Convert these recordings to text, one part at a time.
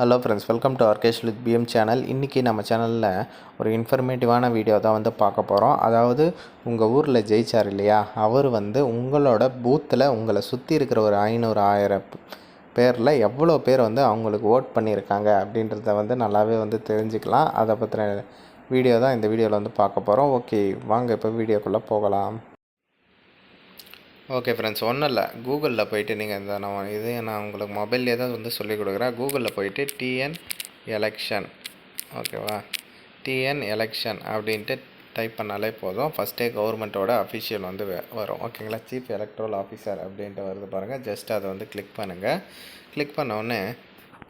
Hello friends welcome to Arkesh with PM channel இன்றைக்கி நம்ம சேனலில் ஒரு இன்ஃபர்மேட்டிவான வீடியோ தான் வந்து பார்க்க போகிறோம் அதாவது உங்கள் ஊரில் ஜெயிச்சார் இல்லையா? அவர் வந்து உங்களோட பூத்தில் உங்களை சுற்றி இருக்கிற ஒரு ஐநூறு ஆயிரம் பேரில் எவ்வளோ பேர் வந்து அவங்களுக்கு ஓட் பண்ணியிருக்காங்க அப்படின்றத வந்து நல்லாவே வந்து தெரிஞ்சுக்கலாம். அதை பற்றின வீடியோ தான் இந்த வீடியோவில் வந்து பார்க்க போகிறோம் ஓகே வாங்க இப்போ வீடியோக்குள்ளே போகலாம். ஓகே ஃப்ரெண்ட்ஸ் ஒன்றும் இல்லை கூகுளில் போயிட்டு நீங்கள் இந்த நான் இது நான் உங்களுக்கு மொபைல்லே தான் வந்து சொல்லிக் கொடுக்குறேன் கூகுளில் போயிட்டு டிஎன் எலெக்ஷன் ஓகேவா டிஎன் எலெக்ஷன் அப்படின்ட்டு டைப் பண்ணாலே போதும். ஃபஸ்ட்டே கவர்மெண்ட்டோட அஃபிஷியல் வந்து வரும். ஓகேங்களா சீஃப் எலக்ட்ரல் ஆஃபீஸர் அப்படின்ட்டு வருது பாருங்கள் ஜஸ்ட் அதை வந்து கிளிக் பண்ணுங்கள் கிளிக் பண்ணோடனே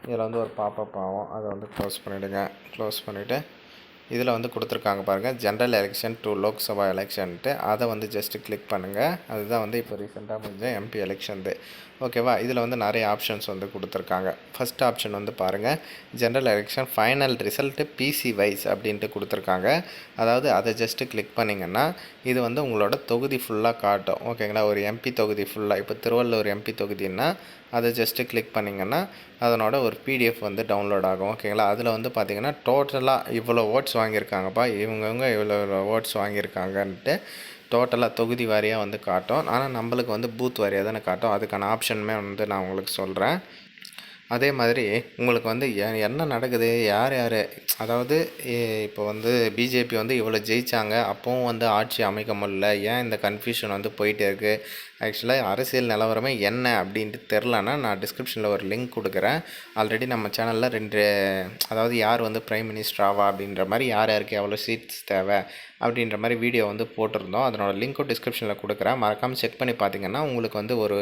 இதில் வந்து ஒரு பாப்பப் ஆகும். அதை வந்து க்ளோஸ் பண்ணிவிடுங்க க்ளோஸ் பண்ணிவிட்டு இதில் வந்து கொடுத்துருக்காங்க பாருங்கள் ஜென்ரல் எலெக்ஷன் டு லோக்சபா எலெக்ஷன்ட்டு அதை வந்து ஜஸ்ட்டு கிளிக் பண்ணுங்கள் அதுதான் வந்து இப்போ ரீசெண்டாக முடிஞ்ச எம்பி எலெக்ஷன்து ஓகேவா? இதில் வந்து நிறைய ஆப்ஷன்ஸ் வந்து கொடுத்துருக்காங்க. ஃபஸ்ட் ஆப்ஷன் வந்து பாருங்கள் general election final result PC wise அப்படின்ட்டு கொடுத்துருக்காங்க. அதாவது அதை ஜஸ்ட்டு கிளிக் பண்ணிங்கன்னா இது வந்து உங்களோட தொகுதி ஃபுல்லாக காட்டும். ஓகேங்களா? ஒரு எம்பி தொகுதி ஃபுல்லாக இப்போ திருவள்ளூர் எம்பி தொகுதின்னா அதை ஜஸ்ட்டு கிளிக் பண்ணிங்கன்னா அதனோட ஒரு பிடிஎஃப் வந்து டவுன்லோட் ஆகும். ஓகேங்களா? அதில் வந்து பார்த்திங்கன்னா டோட்டலாக இவ்வளோ ஓட்ஸ் வாங்கியிருக்காங்கப்பா. இவங்கவுங்க இவ்வளோ ஓட்ஸ் வாங்கியிருக்காங்கன்ட்டு டோட்டலாக தொகுதி வாரியாக வந்து காட்டும். ஆனால் நம்மளுக்கு வந்து பூத் வாரியாக தானே காட்டும். அதுக்கான ஆப்ஷனுமே வந்து நான் உங்களுக்கு சொல்கிறேன் அதே மாதிரி உங்களுக்கு வந்து என்ன நடக்குது யார் யார்? அதாவது இப்போ வந்து பிஜேபி வந்து இவ்வளோ ஜெயிச்சாங்க அப்போவும் வந்து ஆட்சி அமைக்க முடியல. ஏன் இந்த கன்ஃபியூஷன் வந்து போயிட்டே இருக்குது ஆக்சுவலாக அரசியல் நிலவரமே என்ன அப்படின்ட்டு தெரிலனா நான் டிஸ்கிரிப்ஷனில் ஒரு லிங்க் கொடுக்குறேன். ஆல்ரெடி நம்ம சேனலில் ரெண்டு அதாவது யார் வந்து ப்ரைம் மினிஸ்டர் ஆவா அப்படின்ற மாதிரி யார் யாருக்கு எவ்வளோ சீட்ஸ் தேவை அப்படின்ற மாதிரி வீடியோ வந்து போட்டிருந்தோம். அதனோட லிங்க்கும் டிஸ்கிரிப்ஷனில் கொடுக்குறேன். மறக்காமல் செக் பண்ணி பார்த்தீங்கன்னா உங்களுக்கு வந்து ஒரு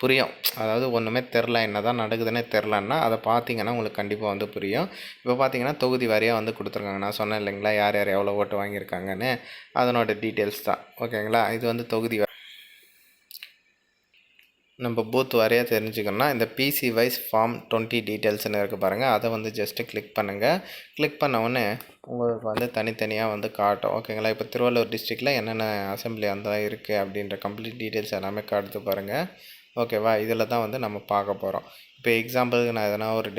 புரியும். அதாவது ஒன்றுமே தெரில என்ன தான் நடக்குதுன்னே தெரிலன்னா அதை பார்த்தீங்கன்னா உங்களுக்கு கண்டிப்பாக வந்து புரியும். இப்போ பார்த்தீங்கன்னா தொகுதி வாரியாக வந்து கொடுத்துருக்காங்க. நான் சொன்னேன் இல்லைங்களா யார் யார் எவ்வளோ ஓட்டு வாங்கியிருக்காங்கன்னு. அதனோட டீட்டெயில்ஸ் தான். ஓகேங்களா? இது வந்து தொகுதி நம்ம பூத் வாரியாக தெரிஞ்சுக்கணும்னா இந்த பிசி வைஸ் ஃபார்ம் டுவெண்ட்டி டீட்டெயில்ஸ்னு இருக்குது பாருங்கள் அதை வந்து ஜஸ்ட்டு கிளிக் பண்ணுங்கள் கிளிக் பண்ணவுடனே உங்களுக்கு வந்து தனித்தனியாக வந்து காட்டும். ஓகேங்களா? இப்போ திருவள்ளூர் டிஸ்ட்ரிக்டில் என்னென்ன அசம்பிளி அந்த இருக்குது அப்படின்ற கம்ப்ளீட் டீட்டெயில்ஸ் எல்லாமே காட்டுது பாருங்கள் ஓகேவா? இதில் தான் வந்து நம்ம பார்க்க போகிறோம் இப்போ எக்ஸாம்பிளுக்கு நான் எதனா ஒரு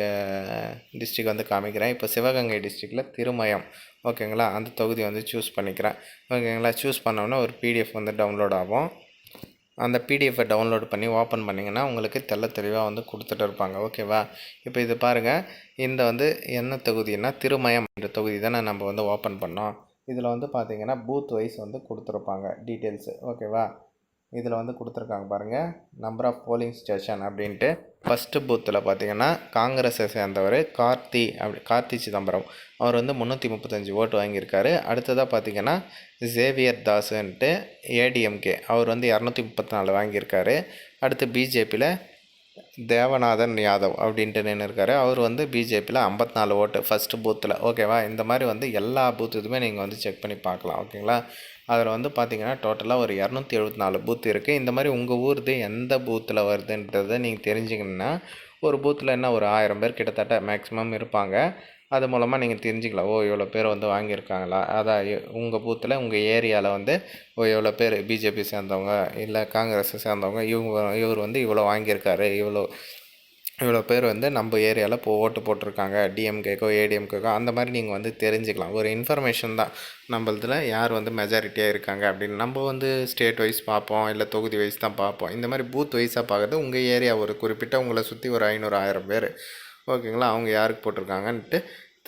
டிஸ்ட்ரிக் வந்து காமிக்கிறேன். இப்போ சிவகங்கை டிஸ்ட்ரிக்டில் திருமயம். ஓகேங்களா? அந்த தொகுதி வந்து சூஸ் பண்ணிக்கிறேன். ஓகேங்களா? சூஸ் பண்ணோன்னா ஒரு பிடிஎஃப் வந்து டவுன்லோட் ஆகும். அந்த பிடிஎஃபை டவுன்லோட் பண்ணி ஓப்பன் பண்ணிங்கன்னா உங்களுக்கு தெள்ள தெளிவாக வந்து கொடுத்துட்டு இருப்பாங்க. ஓகேவா? இப்போ இது பாருங்கள் இந்த வந்து என்ன தொகுதினா திருமயம் என்ற தொகுதி தானே நம்ம வந்து ஓப்பன் பண்ணோம். இதில் வந்து பார்த்தீங்கன்னா பூத் வைஸ் வந்து கொடுத்துருப்பாங்க டீட்டெயில்ஸு ஓகேவா? இதில் வந்து கொடுத்துருக்காங்க பாருங்கள் நம்பர் ஆஃப் போலிங் ஸ்டேஷன் அப்படின்ட்டு ஃபஸ்ட்டு பூத்தில் பார்த்தீங்கன்னா காங்கிரஸை சேர்ந்தவர் கார்த்தி அப்படி கார்த்தி சிதம்பரம். அவர் வந்து முந்நூற்றி முப்பத்தஞ்சு ஓட்டு வாங்கியிருக்காரு. அடுத்ததாக பார்த்தீங்கன்னா ஜேவியர் தாஸுன்ட்டு ஏடிஎம்கே அவர் வந்து இரநூத்தி முப்பத்தி நாலு வாங்கியிருக்காரு. அடுத்து பிஜேபியில் தேவநாதன் யாதவ் அப்படின்ட்டு நின்று இருக்காரு அவர் வந்து பிஜேபியில் ஐம்பத்தி நாலு ஓட்டு ஃபஸ்ட்டு பூத்தில் ஓகேவா இந்த மாதிரி வந்து எல்லா பூத்துக்குமே நீங்கள் வந்து செக் பண்ணி பார்க்கலாம். ஓகேங்களா அதில் வந்து பார்த்தீங்கன்னா டோட்டலாக ஒரு இரநூத்தி எழுபத்தி நாலு பூத் இருக்குது இந்த மாதிரி உங்கள் ஊர்து எந்த பூத்தில் வருதுன்றதை நீங்கள் தெரிஞ்சுக்கணுன்னா ஒரு பூத்தில் என்ன ஒரு ஆயிரம் பேர் கிட்டத்தட்ட மேக்ஸிமம் இருப்பாங்க. அது மூலமாக நீங்கள் தெரிஞ்சுக்கலாம் ஓ இவ்வளோ பேர் வந்து வாங்கியிருக்காங்களா? அதான் உங்கள் பூத்தில் உங்கள் ஏரியாவில் வந்து ஓ இவ்வளோ பேர் பிஜேபி சேர்ந்தவங்க இல்லை காங்கிரஸை சேர்ந்தவங்க இவங்க இவர் வந்து இவ்வளோ வாங்கியிருக்காரு இவ்வளோ இவ்வளோ பேர் வந்து நம்ம ஏரியாவில் இப்போ ஓட்டு போட்டிருக்காங்க. டிஎம்கேக்கோ ஏடிஎம்கேக்கோ அந்த மாதிரி நீங்கள் வந்து தெரிஞ்சுக்கலாம். ஒரு இன்ஃபர்மேஷன் தான். நம்மளதில் யார் வந்து மெஜாரிட்டியாக இருக்காங்க அப்படின்னு நம்ம வந்து ஸ்டேட் வைஸ் பார்ப்போம். இல்லை தொகுதி வைஸ் தான் பார்ப்போம். இந்த மாதிரி பூத் வைஸாக பார்க்குறது உங்கள் ஏரியா ஒரு குறிப்பிட்ட உங்களை சுற்றி ஒரு ஐநூறு ஆயிரம் பேர். ஓகேங்களா? அவங்க யாருக்கு போட்டிருக்காங்கன்ட்டு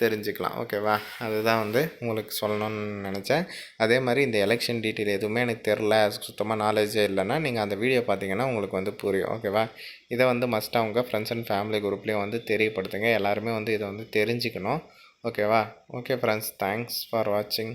தெரிஞ்சுக்கலாம். ஓகேவா அதுதான் வந்து உங்களுக்கு சொல்லணும்னு நினச்சேன். அதே மாதிரி இந்த எலெக்ஷன் டீட்டெயில் எதுவுமே எனக்கு தெரில சுத்தமாக நாலேஜே இல்லைன்னா நீங்கள் அந்த வீடியோ பார்த்தீங்கன்னா உங்களுக்கு வந்து புரியும். ஓகேவா இதை வந்து மஸ்ட்டாக உங்கள் ஃப்ரெண்ட்ஸ் அண்ட் ஃபேமிலி குரூப்லேயும் வந்து தெரியப்படுத்துங்க. எல்லாருமே வந்து இதை வந்து தெரிஞ்சுக்கணும். ஓகேவா ஓகே ஃப்ரெண்ட்ஸ் தேங்க்ஸ் ஃபார் வாட்சிங்